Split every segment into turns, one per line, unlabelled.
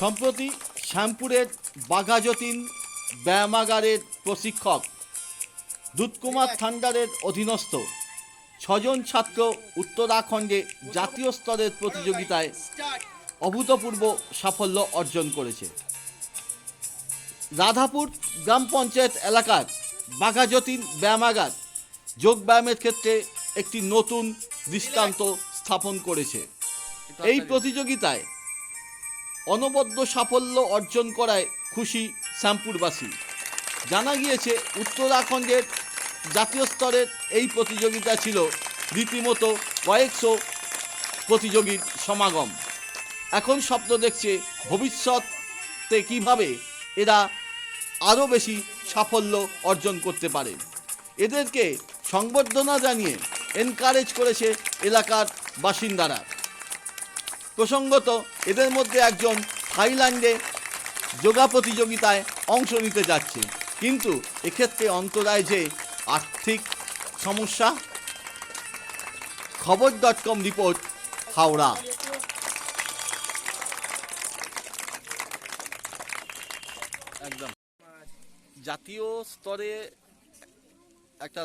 সম্প্রতি শ্যামপুরের বাঘাযতীন ব্যায়ামাগারের প্রশিক্ষক দুধকুমার থান্ডারের অধীনস্থ ছজন ছাত্র উত্তরাখণ্ডে জাতীয় স্তরের প্রতিযোগিতায় অভূতপূর্ব সাফল্য অর্জন করেছে। রাধাপুর গ্রাম পঞ্চায়েত এলাকার বাঘাযতীন ব্যায়ামাগার যোগব্যায়ামের ক্ষেত্রে একটি নতুন দৃষ্টান্ত স্থাপন করেছে। এই প্রতিযোগিতায় অনবদ্য সাফল্য অর্জন করায় খুশি শ্যামপুরবাসী। জানা গিয়েছে, উত্তরাখণ্ডের জাতীয় স্তরের এই প্রতিযোগিতা ছিল রীতিমতো কয়েকশো প্রতিযোগীর সমাগম। এখন স্বপ্ন দেখছে ভবিষ্যতে কীভাবে এরা আরও বেশি সাফল্য অর্জন করতে পারে। এদেরকে সংবর্ধনা জানিয়ে এনকারেজ করেছে এলাকার বাসিন্দারা। প্রসঙ্গত, এদের মধ্যে একজন থাইল্যান্ডে যোগা প্রতিযোগিতায় অংশ নিতে যাচ্ছে। কিন্তু এক্ষেত্রে অন্তরায় যে আর্থিক সমস্যা, খবর ডট কম রিপোর্ট, হাওড়া। একদম। জাতীয় স্তরে একটা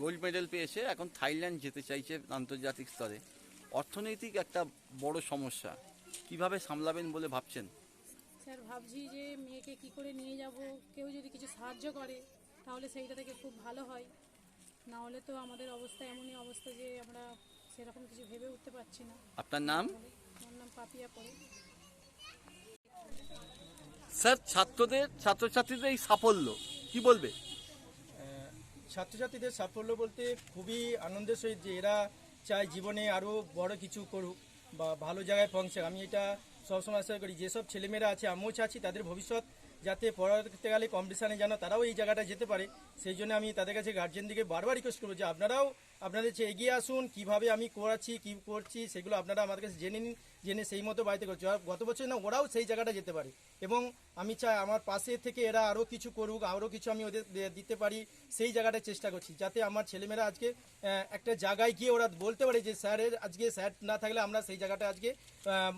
গোল্ড মেডেল পেয়েছে, এখন থাইল্যান্ড যেতে চাইছে আন্তর্জাতিক স্তরে। অর্থনৈতিক একটা বড় সমস্যা। কীভাবে সামলাবেন বলে ভাবছেন?
স্যার ভাবছি যে মেয়েকে কি করে নিয়ে যাব কেউ যদি কিছু সাহায্য করে তাহলে সেইটা থেকে খুব ভালো হয়। না হলে তো আমাদের অবস্থা এমনই অবস্থা যে আমরা সেরকম কিছু ভেবে উঠতে পারছি না।
আপনার নাম?
আমার নাম পাপিয়া পড়ে
স্যার ছাত্রদের ছাত্রছাত্রীদের এই সাফল্য কি বলবে?
ছাত্রছাত্রীদের সাফল্য বলতে খুবই আনন্দের সহিত যে এরা চায় জীবনে আরও বড় কিছু করুক বা ভালো জায়গায় পৌঁছাক আমি এটা সবসময় আশা করি, যেসব ছেলেমেয়েরা আছে, আমিও চাচ্ছি তাদের ভবিষ্যৎ যাতে পড়াতে গেলে কম্পিটিশানে যেন তারাও এই জায়গাটা যেতে পারে। সেই জন্য আমি তাদের কাছে গার্জেনদিকে বারবার রিকোয়েস্ট করব যে আপনারাও আপনাদের চেয়ে এগিয়ে আসুন, কীভাবে আমি করাচ্ছি, কি করছি, সেগুলো আপনারা আমাদের কাছে জেনে নিন। জেনে সেই মতো বাড়িতে করছি। আর গত বছর না ওরাও সেই জায়গাটা যেতে পারে। এবং আমি চাই আমার পাশে থেকে এরা আরও কিছু করুক আরও কিছু আমি ওদের দিতে পারি সেই জায়গাটা চেষ্টা করছি। যাতে আমার ছেলেমেয়েরা আজকে একটা জায়গায় গিয়ে ওরা বলতে পারে যে স্যারের আজকে স্যার না থাকলে আমরা সেই জায়গাটা আজকে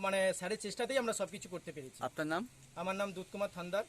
মানে স্যারের চেষ্টাতেই আমরা সব কিছু করতে পেরেছি।
আপনার নাম?
আমার নাম দুধকুমার থান্দার